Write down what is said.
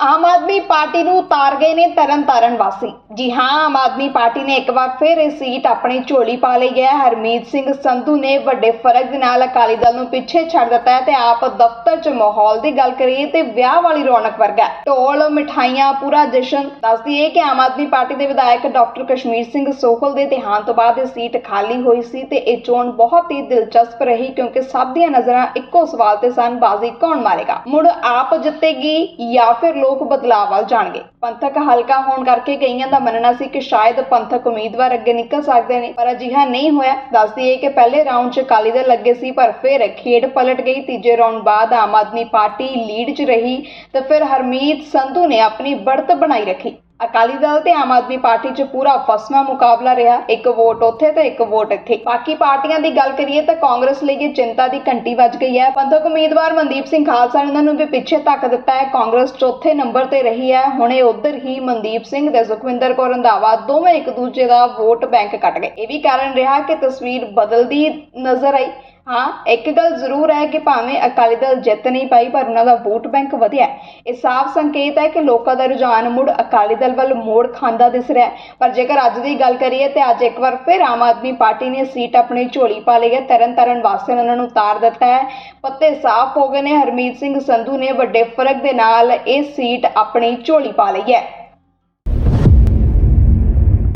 Aam Aadmi party ਨੂੰ ਤਾਰ ਗਏ ਨੇ ਤਰਨਤਾਰਨ ਵਾਸੀ। ਜੀ ਹਾਂ, ਆਮ ਆਦਮੀ ਪਾਰਟੀ ਨੇ ਇੱਕ ਵਾਰ ਫਿਰ ਇਹ ਸੀਟ ਆਪਣੀ ਝੋਲੀ ਪਾ ਲਈ ਹੈ। ਹਰਮੀਤ ਸਿੰਘ ਸੰਧੂ ਨੇ ਵੱਡੇ ਫ਼ਰਕ ਦੇ ਨਾਲ ਅਕਾਲੀ ਦਲ ਨੂੰ ਪਿੱਛੇ ਛੱਡ ਦਿੱਤਾ ਹੈ ਤੇ ਆਪ ਦਫ਼ਤਰ 'ਚ ਮਾਹੌਲ ਦੀ ਗੱਲ ਕਰੀਏ ਤੇ ਵਿਆਹ ਵਾਲੀ ਰੌਣਕ ਵਰਗਾ ਢੋਲ, ਮਠਾਈਆਂ, ਪੂਰਾ ਜਸ਼ਨ ਦੱਸਦੀ ਹੈ ਕਿ ਆਮ ਆਦਮੀ ਪਾਰਟੀ ਦੇ ਵਿਧਾਇਕ ਡਾਕਟਰ ਕਸ਼ਮੀਰ ਸਿੰਘ ਸੋਹਲ ਦੇ ਦੇਹਾਂਤ ਤੋਂ ਬਾਅਦ ਇਹ ਸੀਟ ਖਾਲੀ ਹੋਈ ਸੀ ਤੇ ਇਹ ਚੋਣ ਬਹੁਤ ਹੀ ਦਿਲਚਸਪ ਰਹੀ ਕਿਉਂਕਿ ਸਭ ਦੀਆਂ ਨਜ਼ਰਾਂ ਇੱਕੋ ਸਵਾਲ ਤੇ ਸਨ, ਬਾਜ਼ੀ ਕੌਣ ਮਾਰੇਗਾ? ਮੁੜ ਆਪ ਜਿੱਤੇਗੀ ਜਾਂ ਫਿਰ ਲੋਕ ਬਦਲਾਅ ਵੱਲ ਜਾਣਗੇ? ਪੰਥਕ ਹਲਕਾ ਹੋਣ ਕਰਕੇ ਕਈਆਂ ਦਾ ਮੰਨਣਾ ਸੀ ਕਿ ਸ਼ਾਇਦ ਪੰਥਕ ਉਮੀਦਵਾਰ ਅੱਗੇ ਨਿਕਲ ਸਕਦੇ ਨੇ। ਪਰ ਅਜਿਹਾ ਨਹੀਂ ਹੋਇਆ। ਦੱਸਦੀ ਹੈ ਕਿ ਪਹਿਲੇ ਰਾਊਂਡ 'ਚ ਅਕਾਲੀ ਦਲ ਅੱਗੇ ਸੀ, ਪਰ ਫਿਰ ਖੇਡ ਪਲਟ ਗਈ। ਤੀਜੇ ਰਾਉਂਡ ਬਾਅਦ ਆਮ ਆਦਮੀ ਪਾਰਟੀ ਲੀਡ 'ਚ ਰਹੀ ਤੇ ਫਿਰ ਹਰਮੀਤ ਸੰਧੂ ਨੇ ਆਪਣੀ ਬੜਤ ਬਣਾਈ ਰੱਖੀ। ਅਕਾਲੀ ਦਲ ਤੇ ਆਮ ਆਦਮੀ ਪਾਰਟੀ 'ਚ ਪੂਰਾ ਫਸਵਾ ਮੁਕਾਬਲਾ ਰਿਹਾ। ਇੱਕ ਵੋਟ ਉੱਥੇ ਤੇ ਇੱਕ ਵੋਟ ਇੱਥੇ। ਬਾਕੀ ਪਾਰਟੀਆਂ ਦੀ ਗੱਲ ਕਰੀਏ ਤਾਂ ਕਾਂਗਰਸ ਲਈ ਇਹ ਚਿੰਤਾ ਦੀ ਘੰਟੀ ਵੱਜ ਗਈ ਹੈ। ਪੰਥਕ ਉਮੀਦਵਾਰ ਮਨਦੀਪ ਸਿੰਘ ਖਾਲਸਾ ਨੇ ਉਹਨਾਂ ਨੂੰ ਵੀ ਪਿੱਛੇ ਧੱਕ ਦਿੱਤਾ ਹੈ। ਕਾਂਗਰਸ ਚੌਥੇ ਨੰਬਰ ਤੇ ਰਹੀ ਹੈ। ਹੁਣੇ ਉਧਰ ਹੀ ਮਨਦੀਪ ਸਿੰਘ ਤੇ ਸੁਖਵਿੰਦਰ ਕੌਰ ਰੰਧਾਵਾ ਦੋਵੇਂ ਇੱਕ ਦੂਜੇ ਦਾ ਵੋਟ ਬੈਂਕ ਕੱਟ ਗਏ। ਇਹ ਵੀ ਕਾਰਨ ਰਿਹਾ ਕਿ ਤਸਵੀਰ ਬਦਲਦੀ ਨਜ਼ਰ ਆਈ। ਹਾਂ। ਇੱਕ ਗੱਲ ਜ਼ਰੂਰ ਹੈ ਕਿ ਭਾਵੇਂ ਅਕਾਲੀ ਦਲ ਜਿੱਤ ਨਹੀਂ ਪਾਈ, ਪਰ ਉਹਨਾਂ ਦਾ ਵੋਟ ਬੈਂਕ ਵਧਿਆ ਇਹ ਸਾਫ਼ ਸੰਕੇਤ ਹੈ ਕਿ ਲੋਕਾਂ ਦਾ ਰੁਝਾਨ ਮੁੜ ਅਕਾਲੀ ਦਲ ਵੱਲ ਮੋੜ ਖਾਂਦਾ ਦਿਸ ਰਿਹਾ ਪਰ ਜੇਕਰ ਅੱਜ ਦੀ ਗੱਲ ਕਰੀਏ ਤੇ ਅੱਜ ਇੱਕ ਵਾਰ ਫਿਰ ਆਮ ਆਦਮੀ ਪਾਰਟੀ ਨੇ ਸੀਟ ਆਪਣੀ ਝੋਲੀ ਪਾ ਲਈ ਹੈ। ਤਰਨ ਤਾਰਨ ਵਾਸੀਆਂ ਨੇ ਉਹਨਾਂ ਨੂੰ ਉਤਾਰ ਦਿੱਤਾ ਹੈ। ਪੱਤੇ ਸਾਫ਼ ਹੋ ਗਏ ਨੇ। ਹਰਮੀਤ ਸਿੰਘ ਸੰਧੂ ਨੇ ਵੱਡੇ ਫ਼ਰਕ ਦੇ ਨਾਲ ਇਹ ਸੀਟ ਆਪਣੀ ਝੋਲੀ ਪਾ ਲਈ ਹੈ।